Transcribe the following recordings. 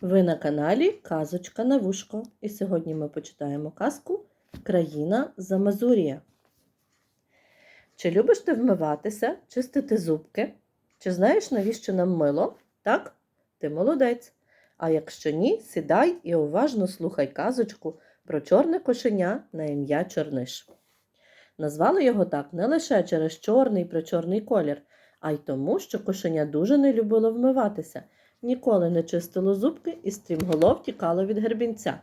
Ви на каналі Казочка на вушко. І сьогодні ми почитаємо казку Країна Замазурія. Чи любиш ти вмиватися, чистити зубки? Чи знаєш, навіщо нам мило? Так? Ти молодець. А якщо ні, сідай і уважно слухай казочку про чорне кошеня на ім'я Чорниш. Назвали його так не лише через чорний причорний колір, а й тому, що кошеня дуже не любило вмиватися ніколи не чистило зубки і стрімголов тікало від гребінця.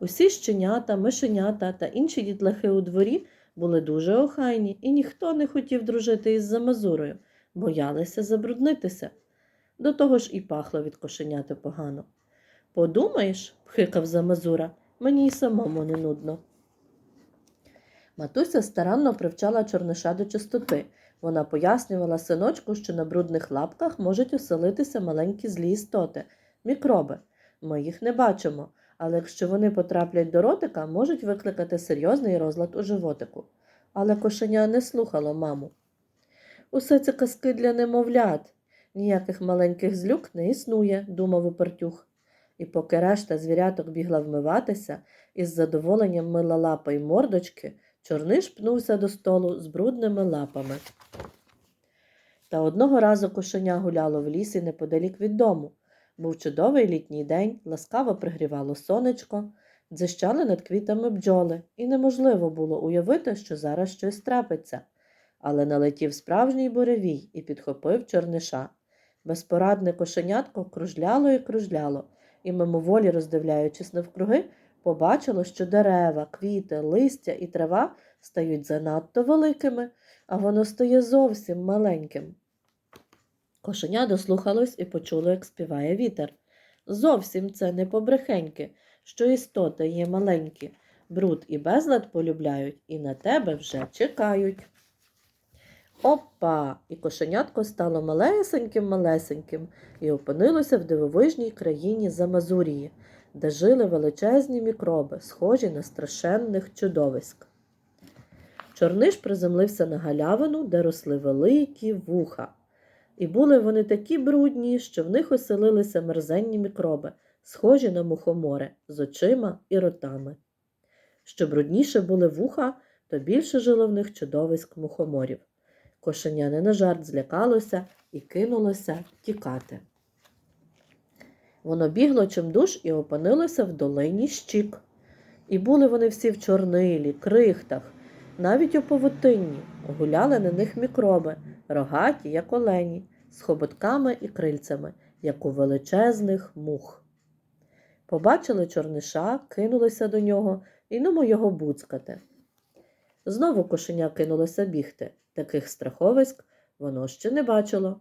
Усі щенята, мишенята та інші дітлахи у дворі були дуже охайні, і ніхто не хотів дружити із замазурою, боялися забруднитися. До того ж і пахло від кошеняти погано. Подумаєш, пхикав замазура, мені й самому не нудно. Матуся старанно привчала чорниша до чистоти. Вона пояснювала синочку, що на брудних лапках можуть оселитися маленькі злі істоти, мікроби. Ми їх не бачимо, але якщо вони потраплять до ротика, можуть викликати серйозний розлад у животику. Але кошеня не слухало маму. Усе це казки для немовлят. Ніяких маленьких злюк не існує, думав упертюх. І поки решта звіряток бігла вмиватися, із задоволенням мила лапа й мордочки, чорниш пнувся до столу з брудними лапами. Та одного разу кошеня гуляло в лісі неподалік від дому. Був чудовий літній день, ласкаво пригрівало сонечко, дзищали над квітами бджоли, і неможливо було уявити, що зараз щось трапиться. Але налетів справжній буревій і підхопив чорниша. Безпорадне кошенятко кружляло і кружляло, і мимоволі, роздивляючись навкруги, побачило, що дерева, квіти, листя і трава стають занадто великими, а воно стає зовсім маленьким. Кошеня дослухалось і почуло, як співає вітер. Зовсім це не побрехеньки, що істоти є маленькі, бруд і безлад полюбляють і на тебе вже чекають. Опа! І кошенятко стало малесеньким-малесеньким і опинилося в дивовижній країні Замазурії, де жили величезні мікроби, схожі на страшенних чудовиськ. Чорниш приземлився на галявину, де росли великі вуха. І були вони такі брудні, що в них оселилися мерзенні мікроби, схожі на мухомори, з очима і ротами. Що брудніше були вуха, то більше жило в них чудовиськ мухоморів. Кошеня не на жарт злякалося і кинулося тікати. Воно бігло чимдуж і опинилося в долині щік. І були вони всі в чорнилі, крихтах, навіть у павутинні, гуляли на них мікроби, рогаті, як олені, з хоботками і крильцями, як у величезних мух. Побачили чорниша, кинулися до нього і ному його буцкати. Знову кошеня кинулося бігти. Таких страховиськ воно ще не бачило.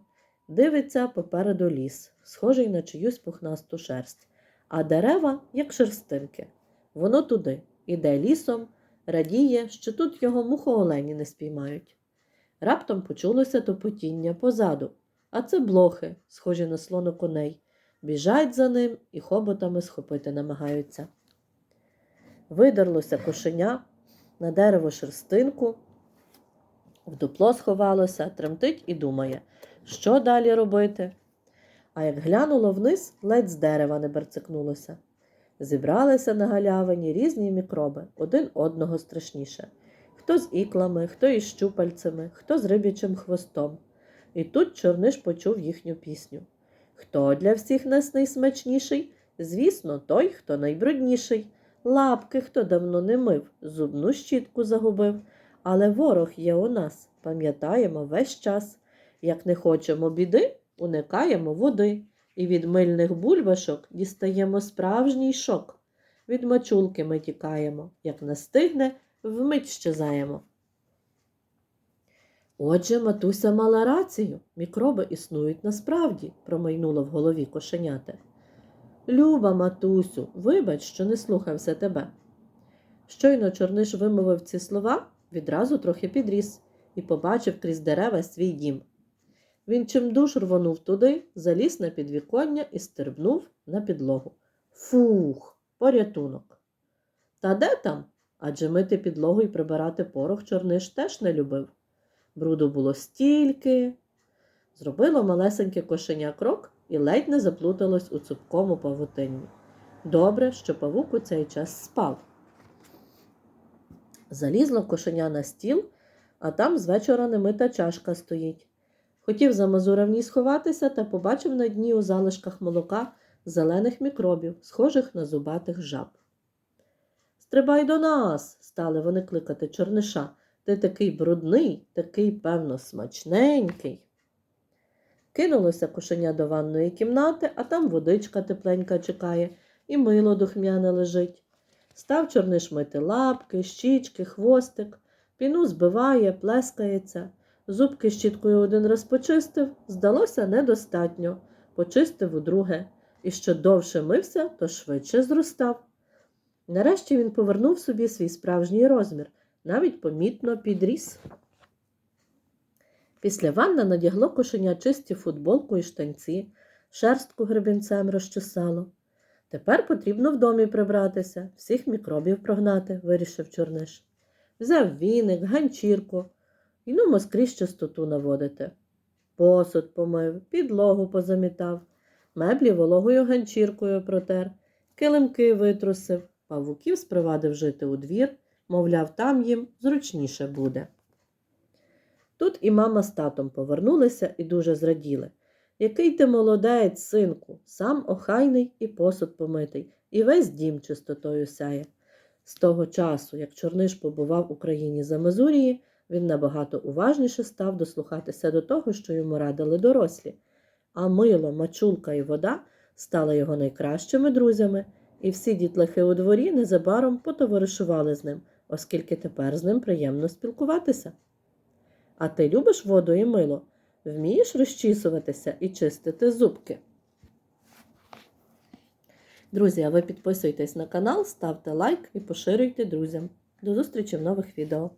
Дивиться попереду ліс, схожий на чиюсь пухнасту шерсть, а дерева, як шерстинки. Воно туди, іде лісом, радіє, що тут його мухоолені не спіймають. Раптом почулося топотіння позаду, а це блохи, схожі на слону коней, біжать за ним і хоботами схопити намагаються. Видерлося кошеня на дерево шерстинку, в дупло сховалося, тремтить і думає, що далі робити. А як глянуло вниз, ледь з дерева не берцикнулося. Зібралися на галявині різні мікроби, один одного страшніше. Хто з іклами, хто із щупальцями, хто з рибячим хвостом. І тут чорниш почув їхню пісню. Хто для всіх нас найсмачніший? Звісно, той, хто найбрудніший. Лапки, хто давно не мив, зубну щітку загубив. Але ворог є у нас, пам'ятаємо весь час. Як не хочемо біди, уникаємо води, і від мильних бульбашок дістаємо справжній шок. Від мачулки ми тікаємо, як настигне, вмить щезаємо. Отже, матуся мала рацію, мікроби існують насправді, промайнуло в голові кошеняте. Люба, матусю, вибач, що не слухався тебе. Щойно чорниш вимовив ці слова, відразу трохи підріс і побачив крізь дерева свій дім. Він чимдуж рвонув туди, заліз на підвіконня і стербнув на підлогу. Фух, порятунок. Та де там? Адже мити підлогу і прибирати порох чорниш теж не любив. Бруду було стільки. Зробило малесеньке кошеня крок і ледь не заплуталось у цупкому павутинні. Добре, що павук у цей час спав. Залізло кошеня на стіл, а там з вечора немита чашка стоїть. Хотів за Мазура в ній сховатися та побачив на дні у залишках молока зелених мікробів, схожих на зубатих жаб. Стрибай до нас, стали вони кликати чорниша. Ти такий брудний, такий, певно, смачненький. Кинулося кошеня до ванної кімнати, а там водичка тепленька чекає, і мило духмяне лежить. Став чорниш мити лапки, щічки, хвостик, піну збиває, плескається. Зубки щіткою один раз почистив, здалося недостатньо. Почистив удруге, і що довше мився, то швидше зростав. Нарешті він повернув собі свій справжній розмір, навіть помітно підріс. Після ванна надягло кошеня чисті футболку і штанці, шерстку гребінцем розчесало. Тепер потрібно в домі прибратися, всіх мікробів прогнати, вирішив чорниш. Взяв віник, ганчірку і ну скрізь чистоту наводити. Посуд помив, підлогу позамітав, меблі вологою ганчіркою протер, килимки витрусив, павуків спровадив жити у двір, мовляв, там їм зручніше буде. Тут і мама з татом повернулися і дуже зраділи. Який ти молодець, синку, сам охайний і посуд помитий, і весь дім чистотою сяє. З того часу, як Чорниш побував у країні Замазурії, він набагато уважніше став дослухатися до того, що йому радили дорослі. А мило, мачулка і вода стали його найкращими друзями, і всі дітлахи у дворі незабаром потоваришували з ним, оскільки тепер з ним приємно спілкуватися. А ти любиш воду і мило? Вмієш розчісуватися і чистити зубки? Друзі, а ви підписуйтесь на канал, ставте лайк і поширюйте друзям. До зустрічі в нових відео.